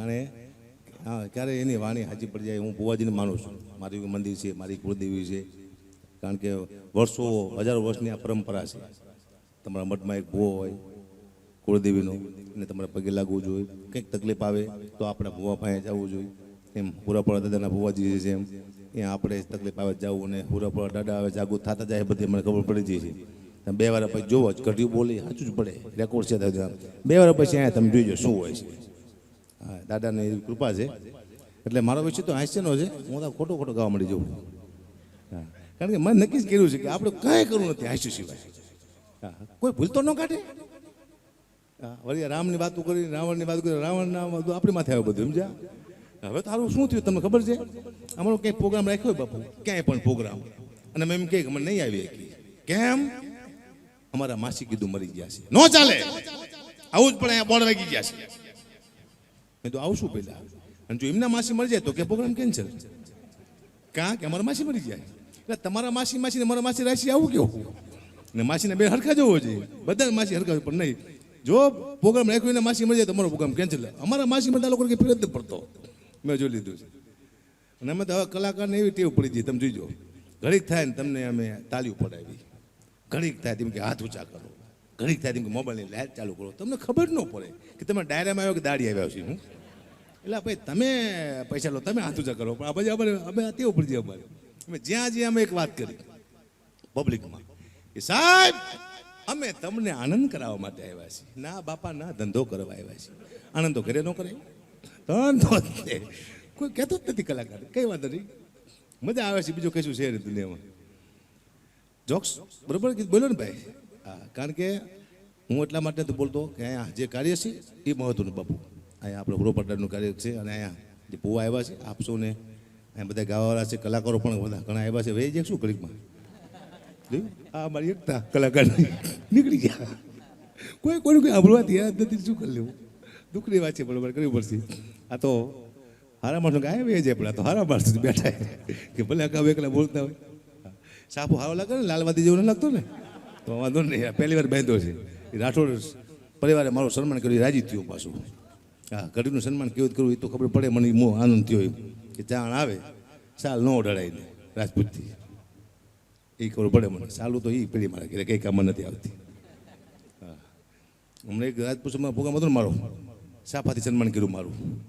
કારણ હા, ક્યારે એની વાણી હાજી પડી જાય હું ભુવાજીને માનું છું. મારી મંદિર છે, મારી કુળદેવી છે. કારણ કે વર્ષો, હજારો વર્ષની આ પરંપરા છે. તમારા મઠમાં એક ભૂવો હોય, કુળદેવીનો અને તમારે પગે લાગવું જોઈએ. કંઈક તકલીફ આવે તો આપણે ભૂવા પાસે જવું જોઈએ. એમ હુરાપળા દાદાના ભૂવાજી છે એમ ત્યાં આપણે તકલીફ આવે જવું અને પૂરાપડા દાદા આવે જાગૃત થતા જાય બધી મને ખબર પડી જાય છે. બે વાર પછી જોવો જ ઘટ્યું બોલી સાચું જ પડે. રેકોર્ડ છે બે વાર પછી અહીંયા તમે જોઈજો શું હોય છે. દાદાની એવી કૃપા છે. એટલે મારો વિષય તો હાસ્યનો છે. હું તો ખોટો ખોટો ગાવા મળી જાઉં. હા. કારણ કે મેં નક્કી જ કર્યું છે કે આપણે કાંઈ કરવું નથી હાસ્ય સિવાય. હા. કોઈ ભૂલ તો ન કાઢે? હા. વળી રામની વાતો કરી, રાવણની વાત કરી, રાવણના બધું આપણી માથે આવે બધું, સમજ્યા? હવે તારું શું થયું તમને ખબર છે? અમારો ક્યાંય પ્રોગ્રામ રાખ્યો બાપુ? ક્યાંય પણ પ્રોગ્રામ અને મેં એમ કે મને નહીં આવી કેમ? અમારા માસી કીધું મરી ગયા છે. નો ચાલે. આવું જ પણ અહીંયા બોર્ડ વાગી ગયા છે. મેં તો આવશું પહેલાં. અને જો એમના માસી મરી જાય તો કે પ્રોગ્રામ કેન્સલ કાં કે અમારા માસી મરી જાય? એટલે તમારા માસી માસીને મારા માસી રાશી આવું કેવું? ને માસીને બે હરખા જવો જોઈએ બધા માસી હરખા પણ નહીં. જો પ્રોગ્રામ રાખ્યો એને માસી મળી જાય તમારો પ્રોગ્રામ કેન્સલ અમારા માસી મળતા લોકો ફેર જ પડતો. મેં જોઈ લીધું છે. અને અમે તો હવે કલાકારને એવી ટેવ પડી ગઈ તમે જોઈજો ઘડીક થાય ને તમને અમે તાલીઓ પડાવી. ઘડીક થાય તેમ કે હાથ ઊંચા કરો. ઘડીક થાય કે મોબાઈલની લાઈટ ચાલુ કરો. તમને ખબર ન પડે કે તમે ડાયરામાં આવ્યો કે દાડી આવ્યા છે હું? એટલે ભાઈ તમે પૈસા લો, તમે હાથ ઊંચા કરો પણ આ પછી અમારે અમે આ ટેવ પડી અમારે. અમે જ્યાં જ્યાં અમે એક વાત કરી. પબ્લિકમાં કે સાહેબ, અમે તમને આનંદ કરાવવા માટે આવ્યા છીએ. ના બાપા, ના ધંધો કરવા આવ્યા છીએ. આનંદ તો ઘરે ન કરે ધંધો કોઈ કહેતો જ નથી કલાકાર. કઈ વાંધો નહીં. મજા આવે છે બીજું કશું છે દુનિયામાં. જોક્સ, બરોબર? બોલો ને ભાઈ. હા, કારણ કે હું એટલા માટે તો બોલતો કે અહીંયા જે કાર્ય છે એ મહત્વનું બાપુ. અહીંયા આપણે પૂરો કાર્ય છે અને અહીંયા જે ભૂવા આવ્યા છે આપશો ને અહીંયા બધા ગાવાવાળા છે, કલાકારો પણ બધા ઘણા આવ્યા છે. વહી જાય શું ઘડીકમાં આ મારી એકતા કલાકાર નીકળી ગયા. કોઈ કોઈ કોઈ સાંભળવાથી યાદ નથી, શું કરી લેવું? દુઃખની વાત છે, બરોબર, કરવી પડશે. આ તો હારા માણસો ગાય વહી જાય આ તો હારા માણસો બેઠા કે ભલે અગાઉ એકલા બોલતા હોય. સાફો હારો લાગે ને, લાલવાદી જેવું લાગતો ને? તો વાંધો નહીં. પહેલી વાર બાંધ્યો છે. એ રાઠોડ પરિવારે મારું સન્માન કર્યું રાજી થયું પાછું. હા ઘડીનું સન્માન કેવું કરવું એ તો ખબર પડે, મને મો આનંદ થયો એમ. કે ચાણ આવે, સાલ ન ઓઢાડાય રાજપૂતથી. એ ખબર પડે મને. સાલું તો એ પેઢી મારા ઘરે કંઈ કામ નથી આવતી. હા. હમણાં એક રાજપૂતમાં પ્રોગ્રામ હતો ને મારો. સાફાથી સન્માન કર્યું મારું.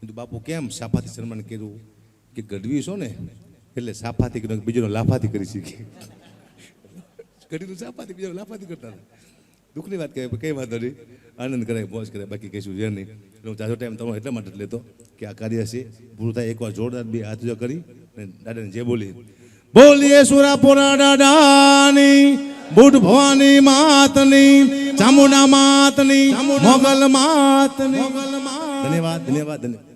કીધું, બાપુ, કેમ સાફાથી સન્માન કર્યું? કે ગઢવી છો ને, એટલે સાફાથી બીજોનો લાફાથી કરી શીખી. ગઢવીનું ચાપાતી બીજા લાપાતી કરતા હતા. દુઃખની વાત કહે કઈ વાંધો નહીં. આનંદ કરે મોજ કરે બાકી કશું છે નહીં. એટલે હું જાજો ટાઈમ તમારો એટલા માટે લેતો કે આ કાર્ય છે પૂરું થાય એકવાર જોરદાર બે હાથ જો કરી અને દાદાને જે બોલી. બોલીએ સુરાપુરા દાદાની બુટ ભવાની માતની ચામુંડા માતની મોગલ માતની. ધન્યવાદ ધન્યવાદ ધન્યવાદ.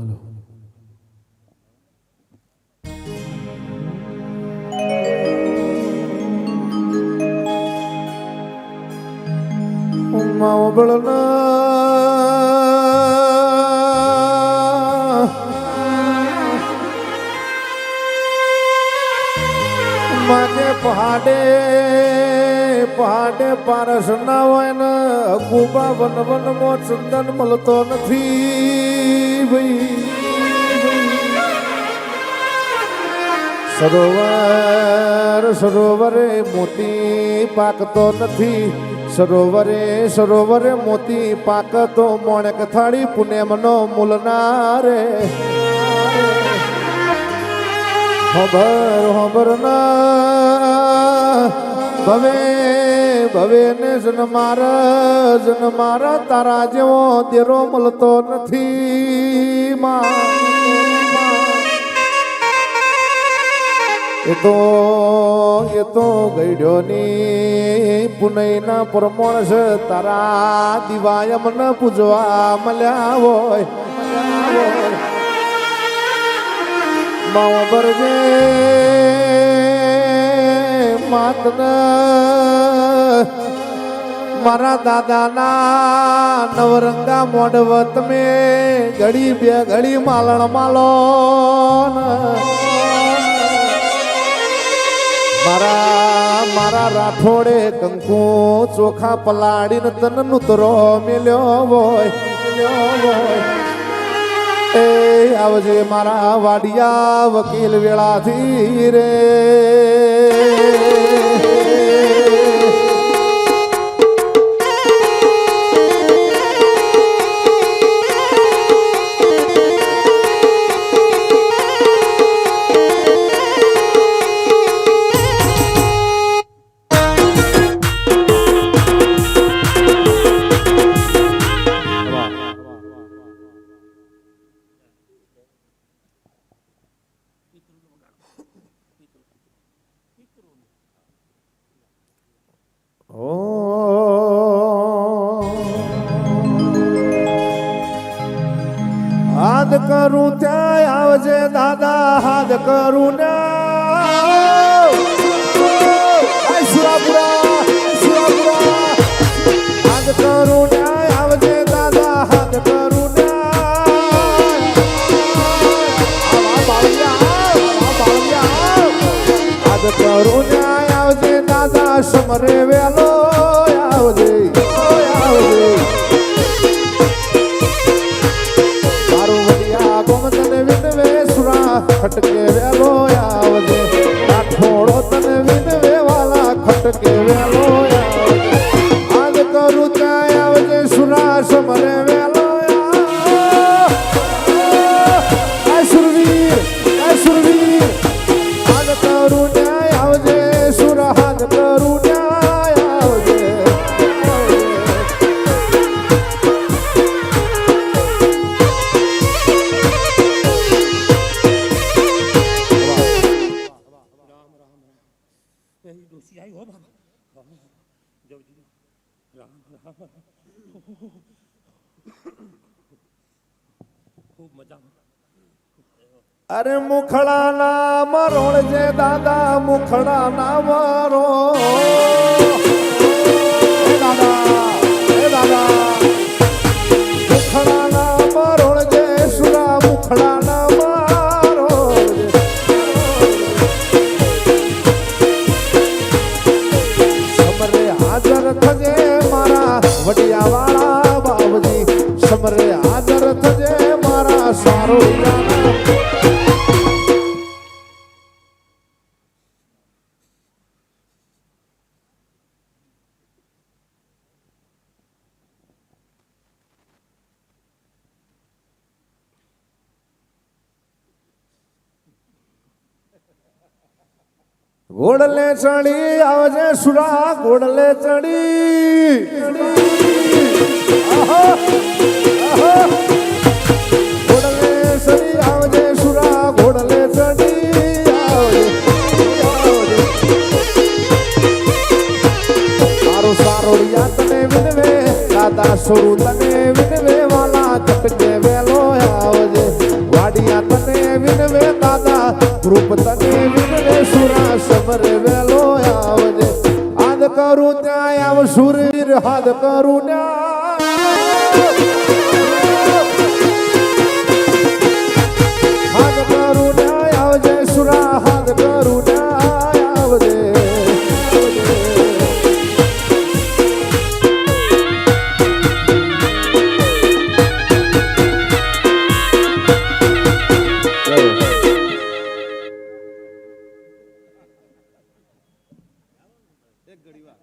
હાલો. ઉમા ઓબળના માગે પહાડે પહાડે પારસ ના હોય ને ગુબા વન વન મો ચંદન મળતો નથી ભાઈ. સરોવર, સરોવરે મોતી પાકતો નથી. સરોવરે સરોવરે મોતી પાકતો મોણક થાળી પુનેમનો મૂલનારે ખબર ખબર ના, ભવે ભવે ને જન મારા જન મારા તારા જેવો દેરો મળતો નથી માં એ તો એ તો ગઈડ્યોની પુનઈના પ્રમોણ છે તારા દિવાય ન પૂજવા મળ્યા હોય મળ્યા જે માતન મારા દાદાના નવરંગા મોઢવ તમે ઘડી બે ઘડી માલણ માલો. મારા મારા રાઠોડે કંકુ ચોખા પલાડીને તન નુતરો મેલ્યો હોય. એ આવજે મારા વાડિયા વકીલ વેળાથી રે. કરું ત્યાં આવજે દાદા, હાથ કરું ને. સુરાપુરા સુરાપુરા. હાથ કરું ને, આવજે દાદા, હાથ કરું હાથ કરું ને, આવજે દાદા, સમરે વેલો. અરે મુખડા ના મરોણ જે દાદા મુખડા ના મરો. હે દાદા હે દાદા ઘોડલે ચડી આવજે સુરા ગોડલે ચડી. આહા, આહા. તને વિનવે દાદા સોરું તને વિનવે વાલા ચટકે વેલો આવજે. રૂપ તને વિનરે સુરા સુરવીર હાથ કરુણા હાથ કરુણા આવજે સુરા હાથ કરુણા આવજે. એક ઘડી વાર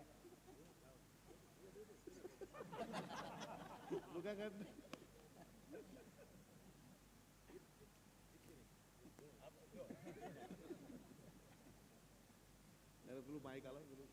ભેગા કરી દે પેલું માઇક આલો પેલું